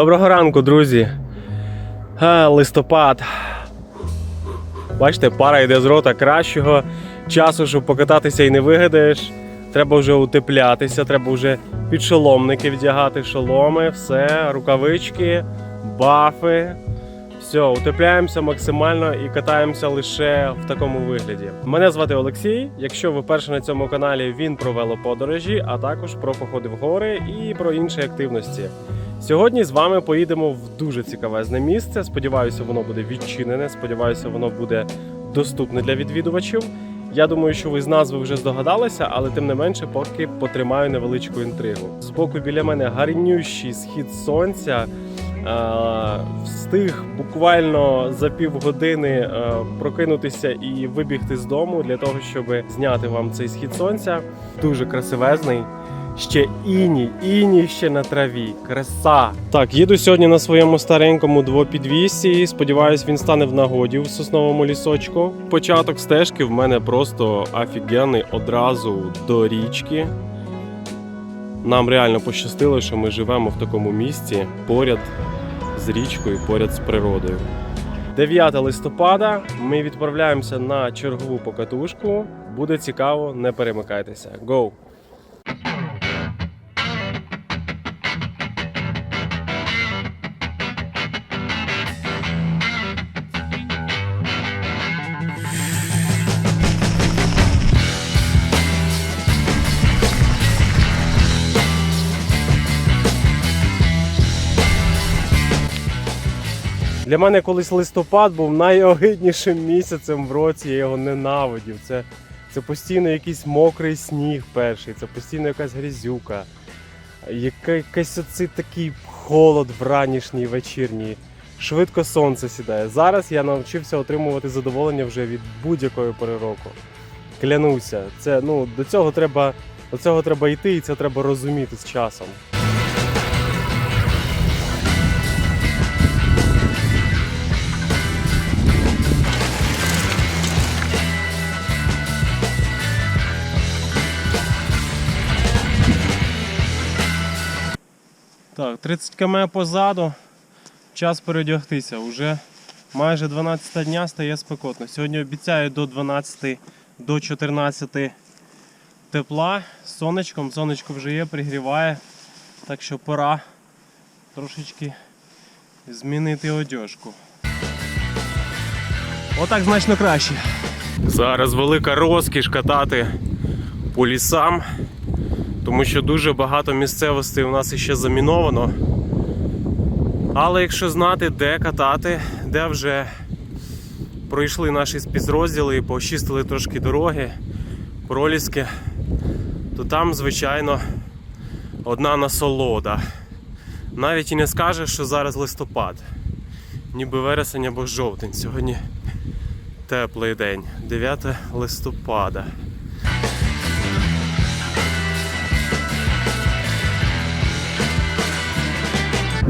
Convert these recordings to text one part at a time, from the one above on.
Доброго ранку, друзі. А, листопад. Бачите, пара йде з рота кращого часу, щоб покататися і не вигадаєш. Треба вже утеплятися, треба вже підшоломники вдягати, шоломи, все, рукавички, бафи. Все, утепляємося максимально і катаємося лише в такому вигляді. Мене звати Олексій. Якщо ви перші на цьому каналі, він про велоподорожі, а також про походи в гори і про інші активності. Сьогодні з вами поїдемо в дуже цікавезне місце. Сподіваюся, воно буде відчинене. Сподіваюся, воно буде доступне для відвідувачів. Я думаю, що ви з назви вже здогадалися, але тим не менше, поки потримаю невеличку інтригу. Збоку біля мене гарнющий схід сонця. Е, Встиг буквально за півгодини е, прокинутися і вибігти з дому для того, щоб зняти вам цей схід сонця. Дуже красивезний. Ще іній, іній ще на траві. Краса. Так, їду сьогодні на своєму старенькому двопідвісі. Сподіваюсь, він стане в нагоді в сосновому лісочку. Початок стежки в мене просто офігенний одразу до річки. Нам реально пощастило, що ми живемо в такому місці поряд з річкою, поряд з природою. 9 листопада ми відправляємося на чергову покатушку. Буде цікаво, не перемикайтеся. Go! Для мене колись листопад був найогиднішим місяцем в році. Я його ненавидів. Це, це постійно якийсь мокрий сніг перший, це постійно якась грязюка, якийсь оцей такий холод вранішній, вечірній. Швидко сонце сідає. Зараз я навчився отримувати задоволення вже від будь-якої пори року. Клянуся, це ну до цього треба до цього треба йти, і це треба розуміти з часом. Так, 30 км позаду. Час передягтися. Уже майже 12 дня стає спекотно. Сьогодні обіцяю до 12 до 14 тепла з сонечком. Сонечко вже є, пригріває. Так що пора трошечки змінити одежку. Отак значно краще. Зараз велика розкіш катати по лісам тому що дуже багато місцевостей у нас іще заміновано. Але якщо знати, де катати, де вже пройшли наші спецрозділи і почистили трошки дороги, проліски, то там, звичайно, одна насолода. Навіть і не скажеш, що зараз листопад, ніби вересень або жовтень. Сьогодні теплий день, 9 листопада.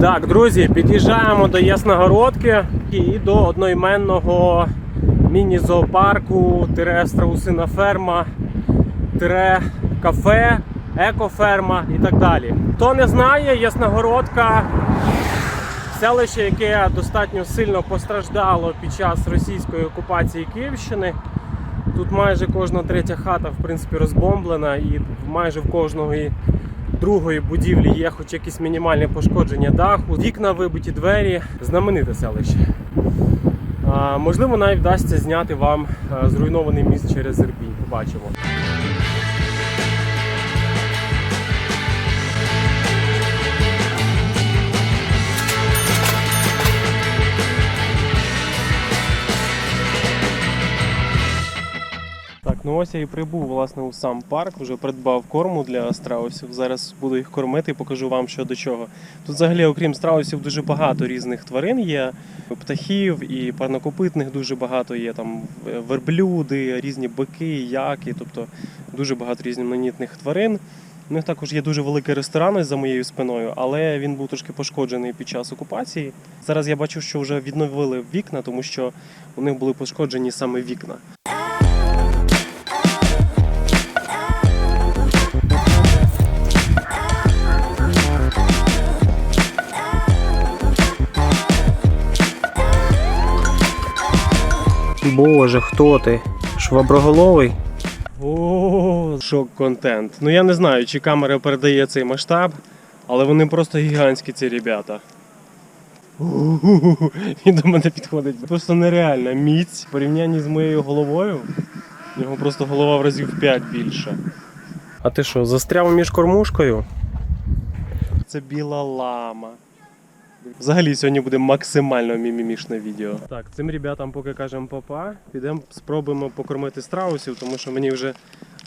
Так, друзі, під'їжджаємо до Ясногородки і до одноіменного міні-зоопарку, тире страусина ферма, тире кафе, екоферма і так далі. Хто не знає, Ясногородка селище, яке достатньо сильно постраждало під час російської окупації Київщини. Тут майже кожна третя хата в принципі розбомблена і майже в кожного другої будівлі є хоч якісь мінімальні пошкодження даху, вікна вибиті двері, знамените селище. Можливо, навіть вдасться зняти вам зруйнований міст через Ірпінь. Побачимо. Ну ось я і прибув власне у сам парк, вже придбав корму для страусів. Зараз буду їх кормити і покажу вам що до чого. Тут взагалі, окрім страусів, дуже багато різних тварин є. Птахів і парнокопитних дуже багато є. Там верблюди, різні бики, яки, тобто дуже багато різноманітних тварин. У них також є дуже великий ресторан за моєю спиною, але він був трошки пошкоджений під час окупації. Зараз я бачу, що вже відновили вікна, тому що у них були пошкоджені саме вікна. Боже, хто ти? Шваброголовий? О, шок-контент. Ну я не знаю, чи камера передає цей масштаб, але вони просто гігантські ці ребята. Він до мене підходить. Просто нереальна міць в порівнянні з моєю головою. У нього просто голова в разів 5 більша. А ти що, застряв між кормушкою? Це біла лама. Взагалі сьогодні буде максимально мімімішне відео. Так, цим ребятам поки кажемо папа, підемо спробуємо покормити страусів, тому що мені вже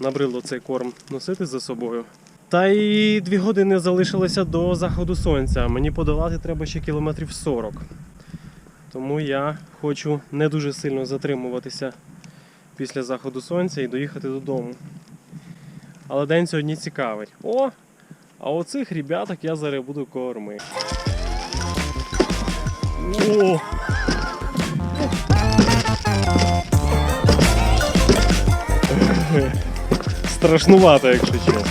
набрило цей корм носити за собою. Та й дві години залишилося до заходу сонця. Мені подолати треба ще кілометрів 40. Тому я хочу не дуже сильно затримуватися після заходу сонця і доїхати додому. Але день сьогодні цікавий. О! А оцих ребяток я зараз буду кормити. О! Страшнувато, якщо чесно.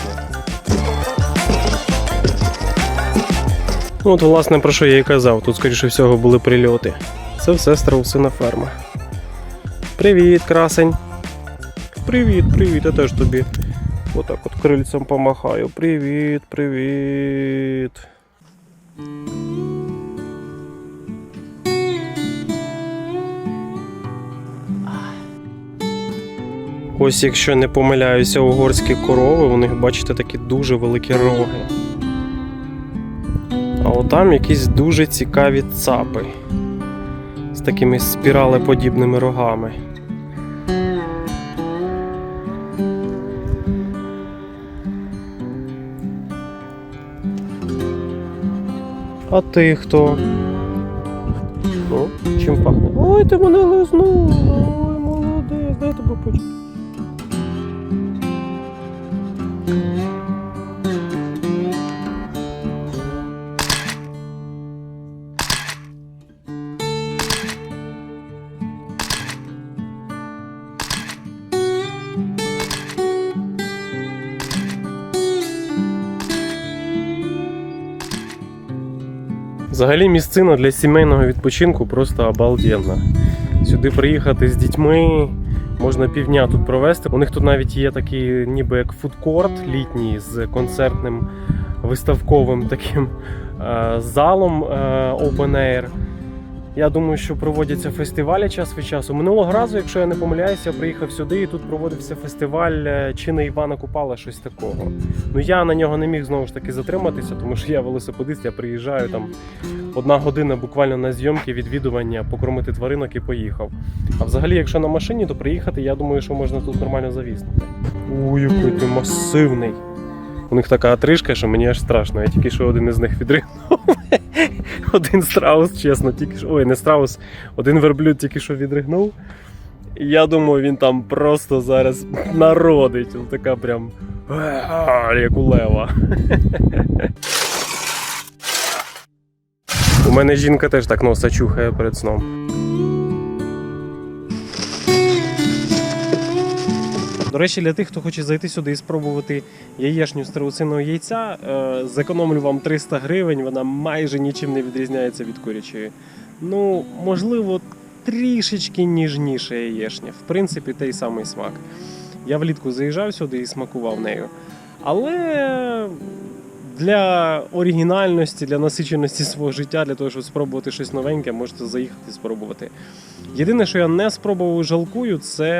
Ну, от, власне, про що я і казав. Тут, скоріше всього, були прильоти. Це все страусина ферма. Привіт, красень. Привіт, привіт, я теж тобі. Отак от крильцем помахаю. Привіт, привіт. Ось якщо не помиляюся, угорські корови, у них, бачите, такі дуже великі роги. А отам якісь дуже цікаві цапи з такими спіралеподібними рогами. А ти хто? Ну, чим пахне? Ой, ти мене лизнув! Ой, молодець, дай тебе почути. Взагалі місцина для сімейного відпочинку просто обалденна. Сюди приїхати з дітьми, можна півдня тут провести. У них тут навіть є такий ніби як фудкорт літній з концертним виставковим таким е, залом е, open air. Я думаю, що проводяться фестивалі час від часу. Минулого разу, якщо я не помиляюся, я приїхав сюди і тут проводився фестиваль е, чи не Івана Купала, щось такого. Ну я на нього не міг знову ж таки затриматися, тому що я велосипедист, я приїжджаю там одна година буквально на зйомки, відвідування, покормити тваринок і поїхав. А взагалі, якщо на машині, то приїхати, я думаю, що можна тут нормально завіснути. Ой, який ти масивний. У них така отрижка, що мені аж страшно. Я тільки що один із них відригнув. Один страус, чесно, тільки що. Ой, не страус, один верблюд тільки що відригнув. Я думаю, він там просто зараз народить. Ось Така прям. Як у лева. У мене жінка теж так носа чухає перед сном. До речі, для тих, хто хоче зайти сюди і спробувати яєшню з страусиного яйця, е, зекономлю вам 300 гривень, вона майже нічим не відрізняється від курячої. Ну, можливо, трішечки ніжніша яєшня. В принципі, той самий смак. Я влітку заїжджав сюди і смакував нею. Але для оригінальності, для насиченості свого життя, для того, щоб спробувати щось новеньке, можете заїхати і спробувати. Єдине, що я не спробував жалкую, це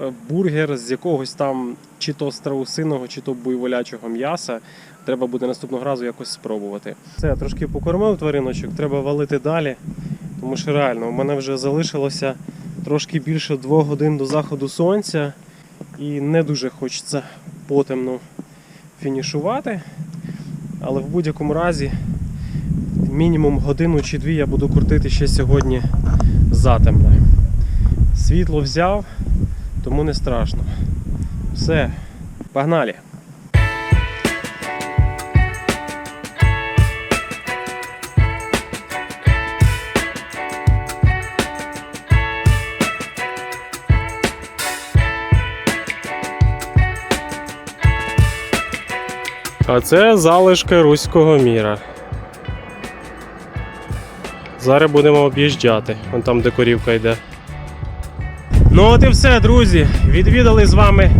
е, бургер з якогось там чи то страусиного, чи то буйволячого м'яса. Треба буде наступного разу якось спробувати. Все, я трошки покормив твариночок, треба валити далі. Тому що реально, у мене вже залишилося трошки більше двох годин до заходу сонця, і не дуже хочеться потемно фінішувати. Але в будь-якому разі мінімум годину чи дві я буду крутити ще сьогодні затемно. Світло взяв, тому не страшно. Все, погнали! А це залишки руського міра. Зараз будемо об'їжджати. Вон там, де корівка йде. Ну от і все, друзі. Відвідали з вами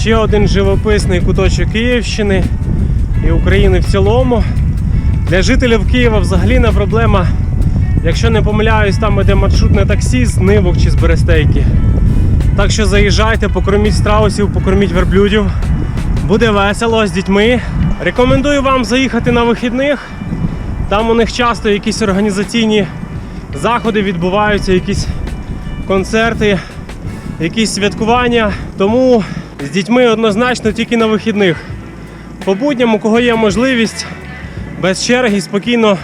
ще один живописний куточок Київщини і України в цілому. Для жителів Києва взагалі не проблема. Якщо не помиляюсь, там іде маршрутне таксі з Нивок чи з Берестейки. Так що заїжджайте, покорміть страусів, покорміть верблюдів. Буде весело з дітьми. Рекомендую вам заїхати на вихідних. Там у них часто якісь організаційні заходи відбуваються, якісь концерти, якісь святкування. Тому з дітьми однозначно тільки на вихідних. По будням, у кого є можливість, без черги, спокійно,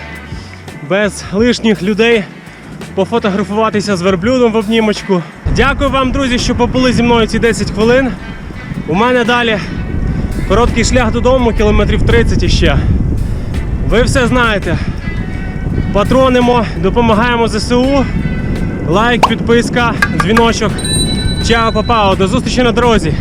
без лишніх людей пофотографуватися з верблюдом в обнімочку. Дякую вам, друзі, що побули зі мною ці 10 хвилин. У мене далі короткий шлях додому, кілометрів 30 іще. Ви все знаєте. Патронимо, допомагаємо ЗСУ. Лайк, підписка, дзвіночок. Чао, папао, до зустрічі на дорозі.